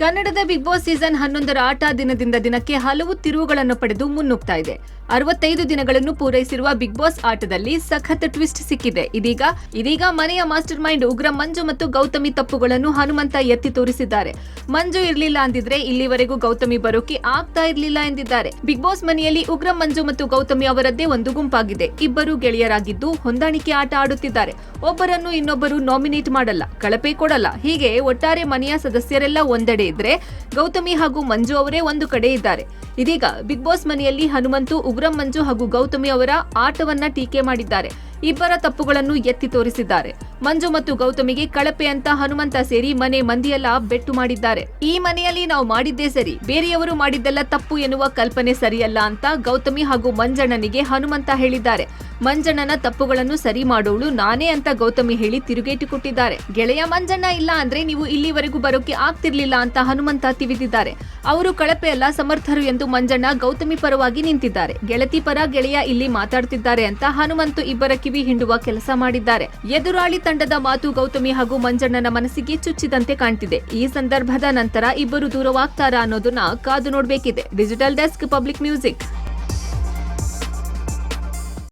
ಕನ್ನಡದ big boss season ಹನ್ನೊಂದರ ಆಟ ದಿನದಿಂದ ದಿನಕ್ಕೆ ಹಲವು ತಿರುವುಗಳನ್ನು ಪಡೆದು ಮುನ್ನುಗ್ತಾ ಇದೆ. ಅರವತ್ತೈದು ದಿನಗಳನ್ನು ಪೂರೈಸಿರುವ ಬಿಗ್ ಬಾಸ್ ಆಟದಲ್ಲಿ ಸಖತ್ ಟ್ವಿಸ್ಟ್ ಸಿಕ್ಕಿದೆ. ಇದೀಗ ಇದೀಗ ಮನೆಯ ಮಾಸ್ಟರ್ ಮೈಂಡ್ ಉಗ್ರ ಮಂಜು ಮತ್ತು ಗೌತಮಿ ತಪ್ಪುಗಳನ್ನು ಹನುಮಂತ ಎತ್ತಿ ತೋರಿಸಿದ್ದಾರೆ. ಮಂಜು ಇರಲಿಲ್ಲ ಅಂದಿದ್ರೆ ಇಲ್ಲಿವರೆಗೂ ಗೌತಮಿ ಬರೋಕೆ ಆಗ್ತಾ ಇರಲಿಲ್ಲ ಎಂದಿದ್ದಾರೆ. ಬಿಗ್ ಬಾಸ್ ಮನೆಯಲ್ಲಿ ಉಗ್ರ ಮಂಜು ಮತ್ತು ಗೌತಮಿ ಅವರದ್ದೇ ಒಂದು ಗುಂಪಾಗಿದೆ. ಇಬ್ಬರು ಗೆಳೆಯರಾಗಿದ್ದು ಹೊಂದಾಣಿಕೆ ಆಟ ಆಡುತ್ತಿದ್ದಾರೆ. ಒಬ್ಬರನ್ನು ಇನ್ನೊಬ್ಬರು ನಾಮಿನೇಟ್ ಮಾಡಲ್ಲ, ಕಳಪೆ ಕೊಡಲ್ಲ. ಹೀಗೆ ಒಟ್ಟಾರೆ ಮನೆಯ ಸದಸ್ಯರೆಲ್ಲ ಒಂದೆಡೆ ಇದ್ರೆ ಗೌತಮಿ ಹಾಗೂ ಮಂಜು ಅವರೇ ಒಂದು ಕಡೆ ಇದ್ದಾರೆ. ಇದೀಗ ಬಿಗ್ ಬಾಸ್ ಮನೆಯಲ್ಲಿ ಹನುಮಂತು, ಉಗ್ರಂ ಮಂಜು ಹಾಗೂ ಗೌತಮಿ ಅವರ ಆಟವನ್ನ ಟೀಕೆ ಮಾಡಿದ್ದಾರೆ. ಇಬ್ಬರ ತಪ್ಪುಗಳನ್ನು ಎತ್ತಿ ತೋರಿಸಿದ್ದಾರೆ. ಮಂಜು ಮತ್ತು ಗೌತಮಿಗೆ ಕಳಪೆ ಅಂತ ಹನುಮಂತ ಸೇರಿ ಮನೆ ಮಂದಿಯೆಲ್ಲ ಬೆಟ್ಟು ಮಾಡಿದ್ದಾರೆ. ಈ ಮನೆಯಲ್ಲಿ ನಾವು ಮಾಡಿದ್ದೇ ಸರಿ. ಬೇರೆಯವರು ಮಾಡಿದ್ದೆಲ್ಲ ತಪ್ಪು ಎನ್ನುವ ಕಲ್ಪನೆ ಸರಿಯಲ್ಲ ಅಂತ ಗೌತಮಿ ಹಾಗೂ ಮಂಜಣ್ಣನಿಗೆ ಹನುಮಂತ ಹೇಳಿದ್ದಾರೆ. ಮಂಜಣ್ಣನ ತಪ್ಪುಗಳನ್ನು ಸರಿ ಮಾಡೋಳು ನಾನೇ ಅಂತ ಗೌತಮಿ ಹೇಳಿ ತಿರುಗೇಟು ಕೊಟ್ಟಿದ್ದಾರೆ. ಗೆಳೆಯ ಮಂಜಣ್ಣ ಇಲ್ಲ ಅಂದ್ರೆ ನೀವು ಇಲ್ಲಿವರೆಗೂ ಬರೋಕೆ ಆಗ್ತಿರ್ಲಿಲ್ಲ ಅಂತ ಹನುಮಂತ ತಿವಿದಿದ್ದಾರೆ. ಅವರು ಕಳಪೆ ಅಲ್ಲ ಸಮರ್ಥರು ಎಂದು ಮಂಜಣ್ಣ ಗೌತಮಿ ಪರವಾಗಿ ನಿಂತಿದ್ದಾರೆ. ಗೆಳತಿ ಪರ ಗೆಳೆಯ ಇಲ್ಲಿ ಮಾತಾಡ್ತಿದ್ದಾರೆ ಅಂತ ಹನುಮಂತು ಇಬ್ಬರ ಕಿವಿ ಹಿಂಡುವ ಕೆಲಸ ಮಾಡಿದ್ದಾರೆ. ಎದುರಾಳಿ ತಂಡದ ಮಾತು ಗೌತಮಿ ಹಾಗೂ ಮಂಜಣ್ಣನ ಮನಸ್ಸಿಗೆ ಚುಚ್ಚಿದಂತೆ ಕಾಣ್ತಿದೆ. ಈ ಸಂದರ್ಭದ ನಂತರ ಇಬ್ಬರು ದೂರವಾಗ್ತಾರಾ ಅನ್ನೋದನ್ನ ಕಾದು ನೋಡಬೇಕಿದೆ. Digital desk public music.